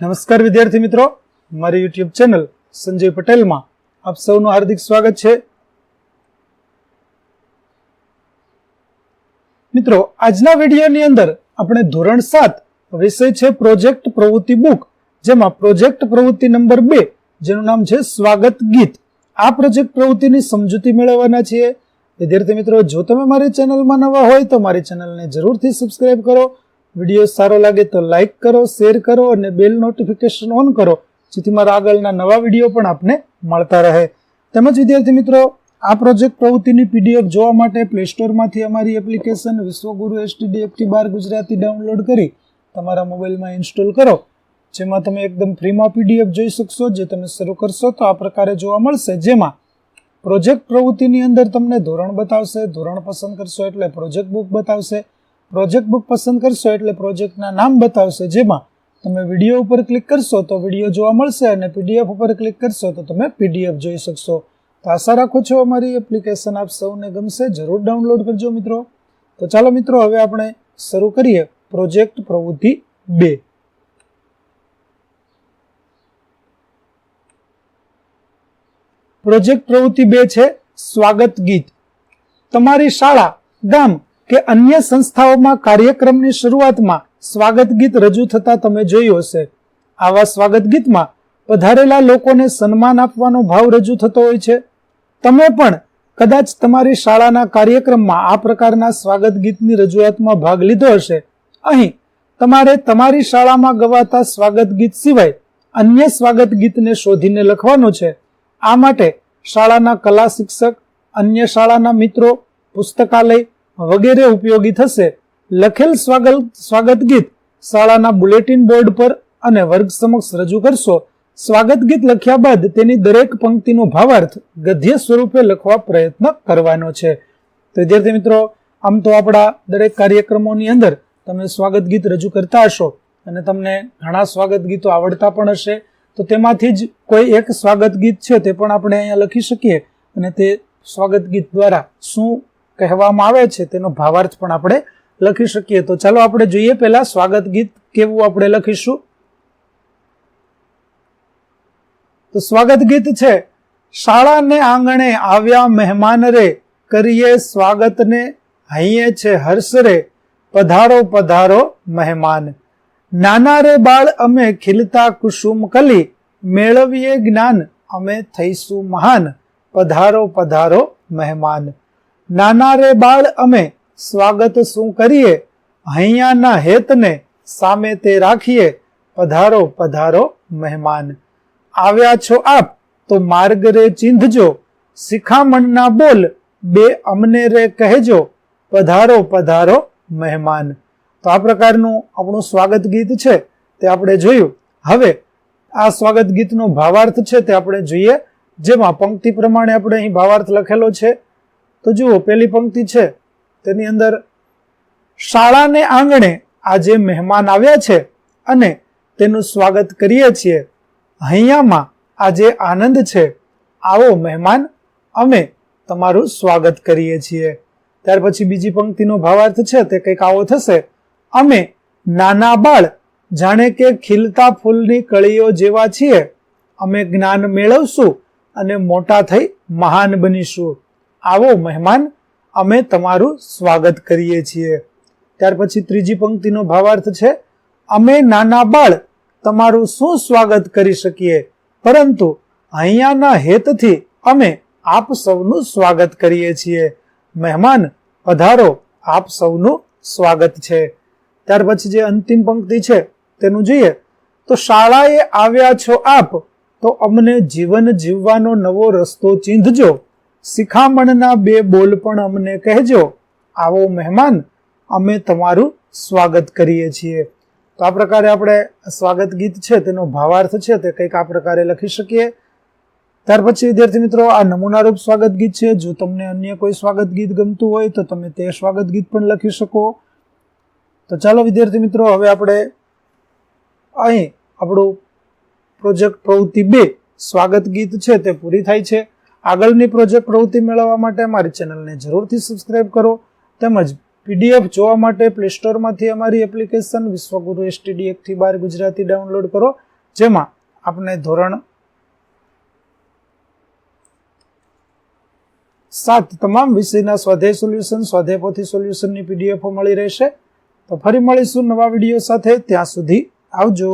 નમસ્કાર વિદ્યાર્થી મિત્રો. મારી યુટ્યુબ ચેનલ સંજય પટેલમાં આપ સૌનું હાર્દિક સ્વાગત છે. મિત્રો, આજના વિડીયોની અંદર આપણે ધોરણ સાત વિષય છે પ્રોજેક્ટ પ્રવૃત્તિ બુક. જેમાં પ્રોજેક્ટ પ્રવૃત્તિ નંબર બે, જેનું નામ છે સ્વાગત ગીત. આ પ્રોજેક્ટ પ્રવૃત્તિની સમજૂતી મેળવવાના છીએ. વિદ્યાર્થી મિત્રો, જો તમે મારી ચેનલમાં નવા હોય તો મારી ચેનલને જરૂરથી સબસ્ક્રાઇબ કરો. વીડિયો સારો લાગે તો લાઈક કરો, શેર કરો અને બેલ નોટિફિકેશન ઓન કરો, જેથી મારા આગળના નવા વીડિયો પણ આપને મળતા રહે. તેમજ વિદ્યાર્થી મિત્રો, આ પ્રોજેક્ટ પ્રવૃત્તિની પીડીએફ જોવા માટે પ્લે સ્ટોરમાંથી અમારી એપ્લિકેશન વિશ્વગુરુ એસટીડીએફટી બાર ગુજરાતી ડાઉનલોડ કરી તમારા મોબાઈલમાં ઇન્સ્ટોલ કરો. જેમાં તમે એકદમ ફ્રીમાં પીડીએફ જોઈ શકશો, જે તમે શરૂ કરશો તો આ પ્રકારે જોવા મળશે. જેમાં પ્રોજેક્ટ પ્રવૃત્તિની અંદર તમને ધોરણ બતાવશે, ધોરણ પસંદ કરશો એટલે પ્રોજેક્ટ બુક બતાવશે પ્રોજેક્ટ બુક પસંદ કરશો એટલે પ્રોજેક્ટના નામ બતાવશે. જેમાં તમે વીડિયો ઉપર ક્લિક કરશો તો વીડિયો જોવા મળશે અને પીડીએફ ઉપર ક્લિક કરશો તો તમે પીડીએફ જોઈ શકશો. તો આશા રાખું છું અમારી એપ્લિકેશન આપ સૌને ગમશે. જરૂર ડાઉનલોડ કરજો મિત્રો. તો ચાલો મિત્રો, હવે આપણે શરૂ કરીએ પ્રોજેક્ટ પ્રવૃત્તિ બે. પ્રોજેક્ટ પ્રવૃત્તિ બે છે સ્વાગત ગીત. તમારી શાળા, ગામ કે અન્ય સંસ્થાઓમાં કાર્યક્રમની શરૂઆતમાં સ્વાગત ગીત રજૂ થતા તમે જોયું હશે. આવા સ્વાગત ગીતમાં પધારેલા લોકોને સન્માન આપવાનો ભાવ રજૂ થતો હોય છે. તમે પણ કદાચ તમારી શાળાના કાર્યક્રમમાં આ પ્રકારના સ્વાગત ગીતની રજૂઆતમાં ભાગ લીધો હશે. અહીં તમારે તમારી શાળામાં ગવાતા સ્વાગત ગીત સિવાય અન્ય સ્વાગત ગીતને શોધીને લખવાનું છે. આ માટે શાળાના કલા શિક્ષક, અન્ય શાળાના મિત્રો, પુસ્તકાલય વગેરે ઉપયોગી થશે. લખેલ સ્વાગત સ્વાગત ગીત શાળાના બુલેટિન બોર્ડ પર અને વર્ગ સમક્ષ રજૂ કરશો. સ્વાગત ગીત લખ્યા બાદ તેની દરેક પંક્તિનો ભાવાર્થ ગદ્ય સ્વરૂપે લખવા પ્રયત્ન કરવાનો છે. તો વિદ્યાર્થી મિત્રો, આમ તો આપણા દરેક કાર્યક્રમોની અંદર તમે સ્વાગત ગીત રજૂ કરતા હશો અને તમને ઘણા સ્વાગત ગીતો આવડતા પણ હશે. તો તેમાંથી જ કોઈ એક સ્વાગત ગીત છે તે પણ આપણે અહીંયા લખી શકીએ અને તે સ્વાગત ગીત દ્વારા શું કહેવામાં આવે છે, તેનો ભાવાર્થ પણ આપણે લખી શકીએ. તો ચાલો આપણે જોઈએ પહેલા સ્વાગત ગીત કેવું આપણે લખીશું. તો સ્વાગત ગીત છે, શાળાને આંગણે આવ્યા મહેમાન રે, કરીએ સ્વાગતને, હૈયે છે હર્ષ રે, પધારો પધારો મહેમાન. નાના રે બાળ અમે ખીલતા કુસુમ કલી, મેળવીએ જ્ઞાન, અમે થઈશું મહાન. પધારો પધારો મહેમાન. નાના રે બાળ, અમે સ્વાગત શું કરીએ? હૈયાના હેતને સામે તે રાખીએ. પધારો પધારો મહેમાન. આવ્યા છો આપ, તો માર્ગ રે ચીંધજો. શિખામણના બોલ, બે અમને રે કહેજો. પધારો પધારો મહેમાન. તો આ પ્રકારનું આપણું સ્વાગત ગીત છે, તે આપણે જોયું. હવે, આ સ્વાગત ગીતનો ભાવાર્થ છે, તે આપણે જોઈએ. જેમાં પંક્તિ પ્રમાણે આપણે અહીં ભાવાર્થ લખેલો છે. તો જુઓ પેલી પંક્તિ છે, તેની અંદર શાળાને આંગણે આજે મહેમાન આવ્યા છે અને તેનું સ્વાગત કરીએ છીએ, અહીંયામાં આજે આનંદ છે, આવો મહેમાન, અમે તમારું સ્વાગત કરીએ છીએ. ત્યાર પછી બીજી પંક્તિનો ભાવાર્થ છે, તે કંઈક આવો થશે, અમે નાના બાળ, જાણે કે ખીલતા ફૂલની કળીઓ જેવા છીએ, અમે જ્ઞાન મેળવશું અને મોટા થઈ મહાન બનીશું. આવો મહેમાન, અમે તમારું સ્વાગત કરીએ છીએ. ત્યાર પછી ત્રીજી પંક્તિનો ભાવાર્થ છે, અમે નાના બાળ તમારું શું સ્વાગત કરી શકીએ? પરંતુ અહીંયાના હેતથી અમે આપ સૌનું સ્વાગત કરીએ છીએ. મહેમાન, પધારો, આપ સૌનું સ્વાગત છે. ત્યાર પછી જે અંતિમ પંક્તિ છે, તેનું જોઈએ. તો શાળાએ આવ્યા છો આપ, તો અમને જીવન જીવવાનો નવો રસ્તો ચીંધજો. શિખામણના બે બોલ પણ અમને કહેજો. આવો મહેમાન, અમે તમારું સ્વાગત કરીએ છીએ. તો આ પ્રકારે આપણે સ્વાગત ગીત છે, તેનો ભાવાર્થ છે, તે કંઈક આ પ્રકારે લખી શકીએ. ત્યાર પછી, વિદ્યાર્થી મિત્રો, આ નમૂનારૂપ સ્વાગત ગીત છે. જો તમને અન્ય કોઈ સ્વાગત ગીત ગમતું હોય, તો તમે તે સ્વાગત ગીત પણ લખી શકો. તો ચાલો, વિદ્યાર્થી મિત્રો, હવે આપણે અહીં આપણું પ્રોજેક્ટ પ્રવૃત્તિ બે, સ્વાગત ગીત છે, તે પૂરી થાય છે. આગળની પ્રોજેક્ટ પ્રવૃત્તિ મેળવવા માટે અમારી ચેનલને જરૂરથી સબસ્ક્રાઇબ કરો તેમજ પીડીએફ જોવા માટે પ્લે સ્ટોરમાંથી અમારી એપ્લિકેશન વિશ્વગુરુ એસટીડી એકથી બાર ગુજરાતી ડાઉનલોડ કરો, જેમાં આપને ધોરણ સાત તમામ વિષયના સ્વાધ્યાય સોલ્યુશન સ્વાધ્યાય સોલ્યુશનની પીડીએફો મળી રહેશે. તો ફરી મળીશું નવા વીડિયો સાથે, ત્યાં સુધી આવજો.